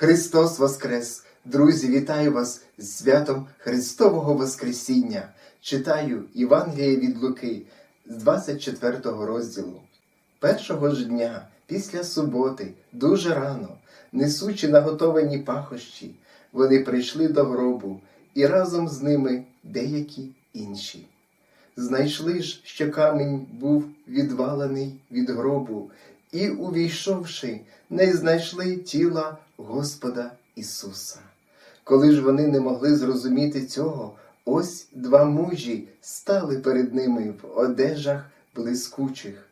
Христос Воскрес! Друзі, вітаю вас з святом Христового Воскресіння. Читаю Євангеліє від Луки з 24 розділу. Першого ж дня, після суботи, дуже рано, несучи наготовані пахощі, вони прийшли до гробу і разом з ними деякі інші. Знайшли ж, що камінь був відвалений від гробу, і, увійшовши, не знайшли тіла Господа Ісуса. Коли ж вони не могли зрозуміти цього, ось два мужі стали перед ними в одежах блискучих.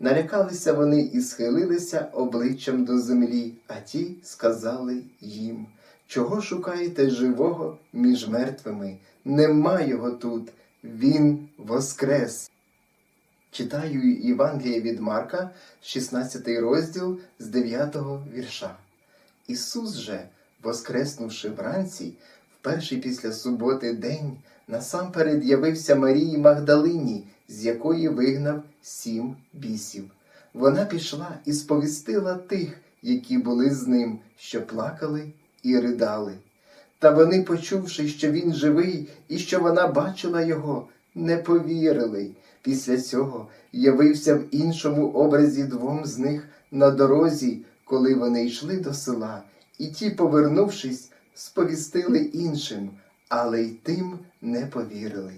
Налякалися вони і схилилися обличчям до землі, а ті сказали їм, чого шукаєте живого між мертвими? Нема його тут, він воскрес. Читаю Євангеліє від Марка, 16 розділ з 9 вірша. Ісус же, воскреснувши вранці, в перший після суботи день, насамперед явився Марії Магдалині, з якої вигнав сім бісів. Вона пішла і сповістила тих, які були з ним, що плакали і ридали. Та вони, почувши, що він живий і що вона бачила його, не повірили. Після цього явився в іншому образі двом з них на дорозі, коли вони йшли до села, і ті, повернувшись, сповістили іншим, але й тим не повірили.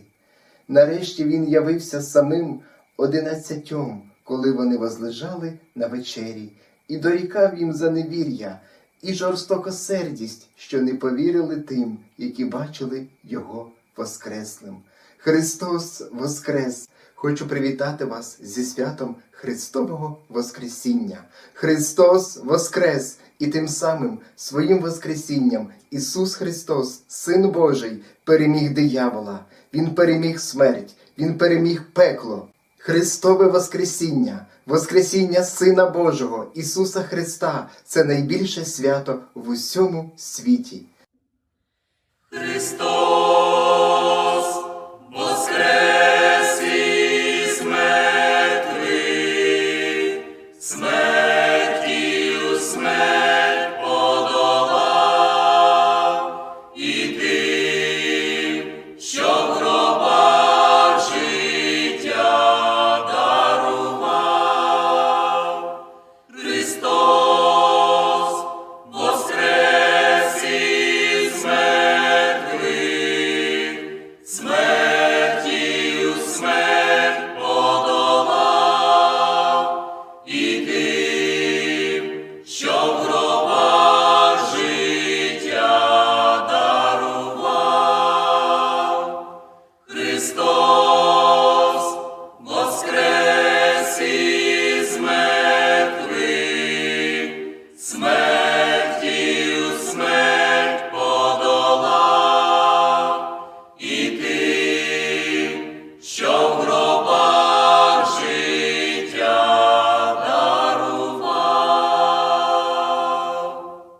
Нарешті він явився самим одинадцятьом, коли вони возлежали на вечері, і дорікав їм за невір'я і жорстокосердість, що не повірили тим, які бачили його воскреслим. Христос Воскрес! Хочу привітати вас зі святом Христового Воскресіння. Христос Воскрес! І тим самим своїм Воскресінням Ісус Христос, Син Божий, переміг диявола, Він переміг смерть, Він переміг пекло. Христове Воскресіння, Воскресіння Сина Божого, Ісуса Христа це найбільше свято в усьому світі. Христос